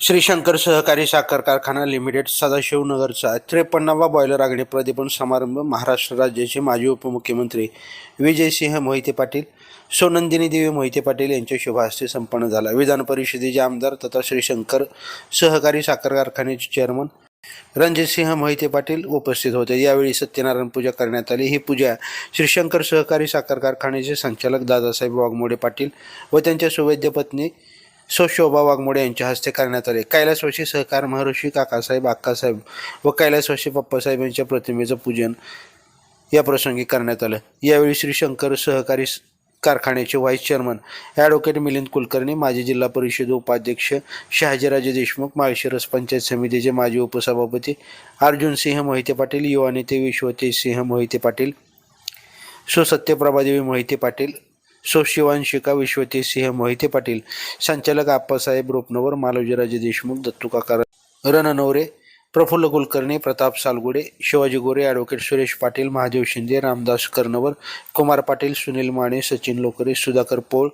श्री शंकर सहकारी साखर कारखाना लिमिटेड सदाशिवनगरचा त्रेपन्नावा बॉयलर आगणे प्रदीपन समारंभ महाराष्ट्र राज्याचे माजी उपमुख्यमंत्री विजयसिंह मोहिते पाटील सोनंदिनी देवी मोहिते पाटील यांच्या शुभहस्ते संपन्न झाला. विधान परिषदेचे आमदार तथा श्री शंकर सहकारी साखर कारखान्याचे चेअरमन रणजितसिंह मोहिते पाटील उपस्थित होते. यावेळी सत्यनारायण पूजा करण्यात आली. ही पूजा श्रीशंकर सहकारी साखर कारखान्याचे संचालक दादासाहेब वाघमोडे पाटील व त्यांच्या सुवैद्य पत्नी सो शोभा वाघमोडे यांच्या हस्ते करण्यात आले. कैलासवाशी सहकार महर्षी काकासाहेब अक्कासाहेब व कैलासवाशी पप्पासाहेब यांच्या प्रतिमेचं पूजन या प्रसंगी करण्यात आलं. यावेळी श्री शंकर सहकारी कारखान्याचे vice chairman advocate Milind Kulkarni माजी जिल्हा परिषद उपाध्यक्ष शहाजीराजे देशमुख माळशिरस पंचायत समितीचे माजी उपसभापती अर्जुन सिंह मोहिते पाटील युवा नेते विश्वतेज सिंह मोहिते पाटील सुसत्यप्रभादेवी मोहिते पाटील शिवांशिका विश्वते सिंह मोहिते पाटील संचालक आप्पासाहेब रोपनवर मालोजीराजे देशमुख दत्तू काका रणनवरे प्रफुल्ल कुलकर्णी प्रताप सालगुडे शिवाजी गोरे ॲडव्होकेट सुरेश पाटील महादेव शिंदे रामदास कर्णवर कुमार पाटील सुनील माने सचिन लोकरे सुधाकर पोळ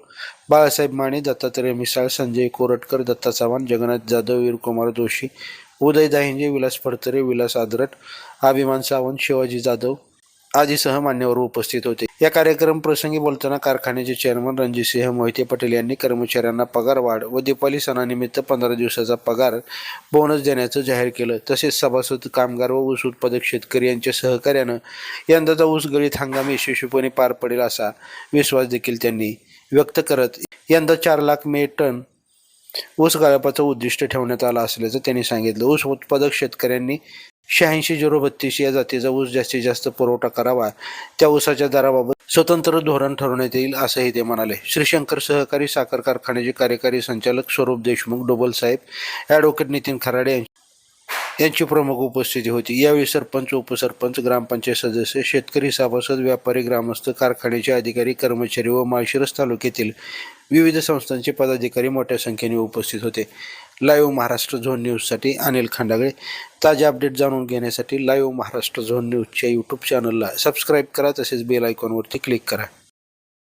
बाळासाहेब माने दत्तात्रय मिसाळ संजय कोरटकर दत्ता चव्हाण जगन्नाथ जाधव वीरकुमार जोशी उदय दाहिंजे विलास फडतरे विलास आदरट अभिमान सावंत शिवाजी जाधव आदीसह मान्यवर उपस्थित होते. या कार्यक्रम प्रसंगी बोलताना कारखान्याचे चेअरमन रणजितसिंह मोहिते पटेल यांनी कर्मचाऱ्यांना पगार वाढ व दीपावली सणानिमित्त पंधरा दिवसाचा पगार बोनस देण्याचं जाहीर केलं. तसेच सभासद कामगार व ऊस उत्पादक शेतकरी यांच्या सहकार्यानं यंदाचा ऊस गळीत हंगाम यशस्वीपणे पार पडेल असा विश्वास देखील त्यांनी व्यक्त करत यंदा चार लाख मे टन ऊस गाळपाचं उद्दिष्ट ठेवण्यात आलं असल्याचं त्यांनी सांगितलं. ऊस उत्पादक शेतकऱ्यांनी शहाऐंशी झिरो बत्तीस या जातीचा ऊस जास्तीत जास्त पुरवठा करावा त्या ऊसाच्या दराबाबत स्वतंत्र धोरण ठरवण्यात येईल असंही ते म्हणाले. श्रीशंकर सहकारी साखर कारखान्याचे कार्यकारी संचालक स्वरूप देशमुख डोबल साहेब ॲडव्होकेट नितीन खराडे यांची यांची प्रमुख उपस्थिती होती. यावेळी सरपंच उपसरपंच ग्रामपंचायत सदस्य शेतकरी सभासद व्यापारी ग्रामस्थ कारखान्याचे अधिकारी कर्मचारी व माळशिरस तालुक्यातील विविध संस्थांचे पदाधिकारी मोठ्या संख्येने उपस्थित होते. लाईव्ह महाराष्ट्र झोन न्यूजसाठी अनिल खांडागळे. ताजे अपडेट जाणून घेण्यासाठी लाईव्ह महाराष्ट्र झोन न्यूजच्या यूट्यूब चॅनलला सबस्क्राईब करा तसेच बेल आयकॉनवरती क्लिक करा.